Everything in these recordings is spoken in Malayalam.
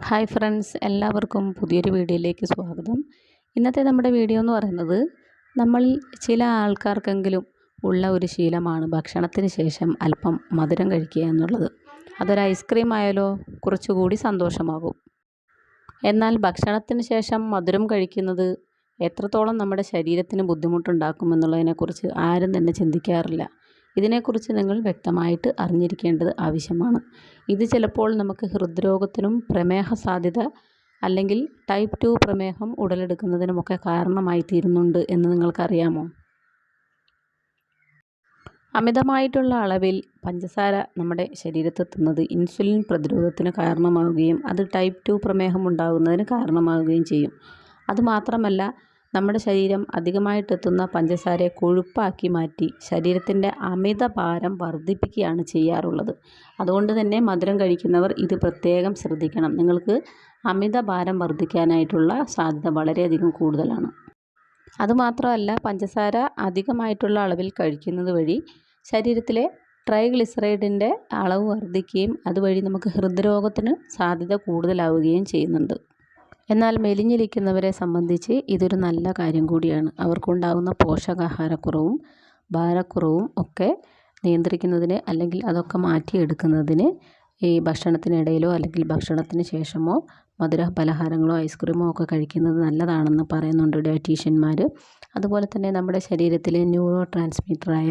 ഹായ് ഫ്രണ്ട്സ് എല്ലാവർക്കും പുതിയൊരു വീഡിയോയിലേക്ക് സ്വാഗതം. ഇന്നത്തെ നമ്മുടെ വീഡിയോ എന്ന് പറയുന്നത് നമ്മൾ ചില ആൾക്കാർക്കെങ്കിലും ഉള്ള ഒരു ശീലമാണ് ഭക്ഷണത്തിന് ശേഷം അല്പം മധുരം കഴിക്കുക എന്നുള്ളത്. അതൊരു ഐസ്ക്രീം ആയാലോ കുറച്ചുകൂടി സന്തോഷമാകും. എന്നാൽ ഭക്ഷണത്തിന് ശേഷം മധുരം കഴിക്കുന്നത് എത്രത്തോളം നമ്മുടെ ശരീരത്തിന് ബുദ്ധിമുട്ടുണ്ടാക്കുമെന്നുള്ളതിനെക്കുറിച്ച് ആരും തന്നെ ചിന്തിക്കാറില്ല. ഇതിനെക്കുറിച്ച് നിങ്ങൾ വ്യക്തമായിട്ട് അറിഞ്ഞിരിക്കേണ്ടത് ആവശ്യമാണ്. ഇത് ചിലപ്പോൾ നമുക്ക് ഹൃദ്രോഗത്തിനും പ്രമേഹ സാധ്യത അല്ലെങ്കിൽ ടൈപ്പ് ടു പ്രമേഹം ഉടലെടുക്കുന്നതിനുമൊക്കെ കാരണമായി തീരുന്നുണ്ട് എന്ന് നിങ്ങൾക്കറിയാമോ? അമിതമായിട്ടുള്ള അളവിൽ പഞ്ചസാര നമ്മുടെ ശരീരത്തെത്തുന്നത് ഇൻസുലിൻ പ്രതിരോധത്തിന് കാരണമാവുകയും അത് ടൈപ്പ് ടു പ്രമേഹം ഉണ്ടാകുന്നതിന് കാരണമാവുകയും ചെയ്യും. അതുമാത്രമല്ല നമ്മുടെ ശരീരം അധികമായിട്ടെത്തുന്ന പഞ്ചസാരയെ കൊഴുപ്പാക്കി മാറ്റി ശരീരത്തിന്റെ അമിത ഭാരം വർദ്ധിപ്പിക്കുകയാണ് ചെയ്യാറുള്ളത്. അതുകൊണ്ട് തന്നെ മധുരം കഴിക്കുന്നവർ ഇത് പ്രത്യേകം ശ്രദ്ധിക്കണം. നിങ്ങൾക്ക് അമിത ഭാരം വർദ്ധിക്കാനായിട്ടുള്ള സാധ്യത വളരെയധികം കൂടുതലാണ്. അതുമാത്രമല്ല പഞ്ചസാര അധികമായിട്ടുള്ള അളവിൽ കഴിക്കുന്നത് വഴി ശരീരത്തിലെ ട്രൈഗ്ലിസറൈഡിന്റെ അളവ് വർദ്ധിക്കുകയും അതുവഴി നമുക്ക് ഹൃദ്രോഗത്തിന് സാധ്യത കൂടുതലാവുകയും ചെയ്യുന്നുണ്ട്. എന്നാൽ മെലിഞ്ഞിരിക്കുന്നവരെ സംബന്ധിച്ച് ഇതൊരു നല്ല കാര്യം കൂടിയാണ്. അവർക്കുണ്ടാകുന്ന പോഷകാഹാരക്കുറവും ഭാരക്കുറവും ഒക്കെ നിയന്ത്രിക്കുന്നതിന് അല്ലെങ്കിൽ അതൊക്കെ മാറ്റിയെടുക്കുന്നതിന് ഈ ഭക്ഷണത്തിനിടയിലോ അല്ലെങ്കിൽ ഭക്ഷണത്തിന് ശേഷമോ മധുര പലഹാരങ്ങളോ ഐസ്ക്രീമോ ഒക്കെ കഴിക്കുന്നത് നല്ലതാണെന്ന് പറയുന്നുണ്ട് ഡയറ്റീഷ്യന്മാർ അതുപോലെ തന്നെ നമ്മുടെ ശരീരത്തിലെ ന്യൂറോ ട്രാൻസ്മിറ്ററായ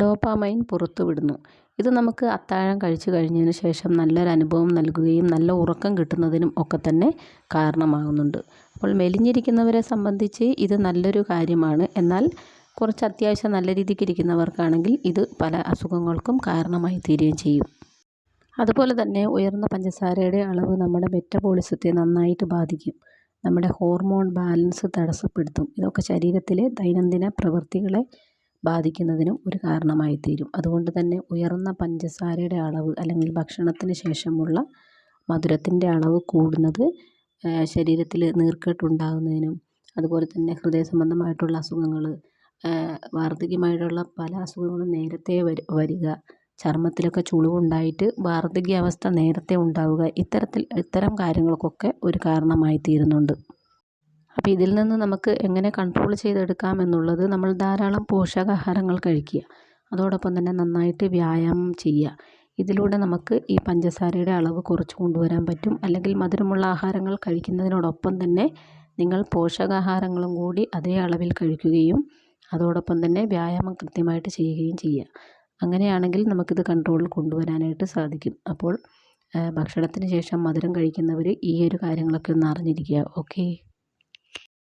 ഡോപ്പാമൈൻ പുറത്തുവിടുന്നു. ഇത് നമുക്ക് അത്താഴം കഴിച്ചു കഴിഞ്ഞതിന് ശേഷം നല്ലൊരു അനുഭവം നൽകുകയും നല്ല ഉറക്കം കിട്ടുന്നതിനും ഒക്കെ തന്നെ കാരണമാകുന്നുണ്ട്. അപ്പോൾ മെലിഞ്ഞിരിക്കുന്നവരെ സംബന്ധിച്ച് ഇത് നല്ലൊരു കാര്യമാണ്. എന്നാൽ കുറച്ച് അത്യാവശ്യം നല്ല രീതിക്ക് ഇരിക്കുന്നവർക്കാണെങ്കിൽ ഇത് പല അസുഖങ്ങൾക്കും കാരണമായി തീരുകയും ചെയ്യും. അതുപോലെ തന്നെ ഉയർന്ന പഞ്ചസാരയുടെ അളവ് നമ്മുടെ മെറ്റബോളിസത്തെ നന്നായിട്ട് ബാധിക്കും. നമ്മുടെ ഹോർമോൺ ബാലൻസ് തടസ്സപ്പെടുത്തും. ഇതൊക്കെ ശരീരത്തിലെ ദൈനംദിന പ്രവൃത്തികളെ ബാധിക്കുന്നതിനും ഒരു കാരണമായി തീരും അതുകൊണ്ട് തന്നെ ഉയർന്ന പഞ്ചസാരയുടെ അളവ് അല്ലെങ്കിൽ ഭക്ഷണത്തിന് ശേഷമുള്ള മധുരത്തിന്റെ അളവ് കൂടുന്നത് ശരീരത്തിൽ നീർക്കെട്ടുണ്ടാകുന്നതിനും അതുപോലെ തന്നെ ഹൃദയ സംബന്ധമായിട്ടുള്ള അസുഖങ്ങൾ വാർദ്ധക്യമായിട്ടുള്ള പല അസുഖങ്ങളും നേരത്തെ വരിക ചർമ്മത്തിലൊക്കെ ചുളിവുണ്ടായിട്ട് വാർദ്ധക്യാവസ്ഥ നേരത്തെ ഉണ്ടാവുക ഇത്തരത്തിൽ ഇത്തരം കാര്യങ്ങൾക്കൊക്കെ ഒരു കാരണമായി തീരുന്നുണ്ട് അപ്പോൾ ഇതിൽ നിന്ന് നമുക്ക് എങ്ങനെ കൺട്രോൾ ചെയ്തെടുക്കാം എന്നുള്ളത് നമ്മൾ ധാരാളം പോഷകാഹാരങ്ങൾ കഴിക്കുക. അതോടൊപ്പം തന്നെ നന്നായിട്ട് വ്യായാമം ചെയ്യുക. ഇതിലൂടെ നമുക്ക് ഈ പഞ്ചസാരയുടെ അളവ് കുറച്ച് കൊണ്ടുവരാൻ പറ്റും. അല്ലെങ്കിൽ മധുരമുള്ള ആഹാരങ്ങൾ കഴിക്കുന്നതിനോടൊപ്പം തന്നെ നിങ്ങൾ പോഷകാഹാരങ്ങളും കൂടി അതേ അളവിൽ കഴിക്കുകയും അതോടൊപ്പം തന്നെ വ്യായാമം കൃത്യമായിട്ട് ചെയ്യുകയും ചെയ്യുക. അങ്ങനെയാണെങ്കിൽ നമുക്കിത് കൺട്രോളിൽ കൊണ്ടുവരാനായിട്ട് സാധിക്കും. അപ്പോൾ ഭക്ഷണത്തിന് ശേഷം മധുരം കഴിക്കുന്നവർ ഈ ഒരു കാര്യങ്ങളൊക്കെ ഒന്ന് അറിഞ്ഞിരിക്കുക. ഓക്കേ.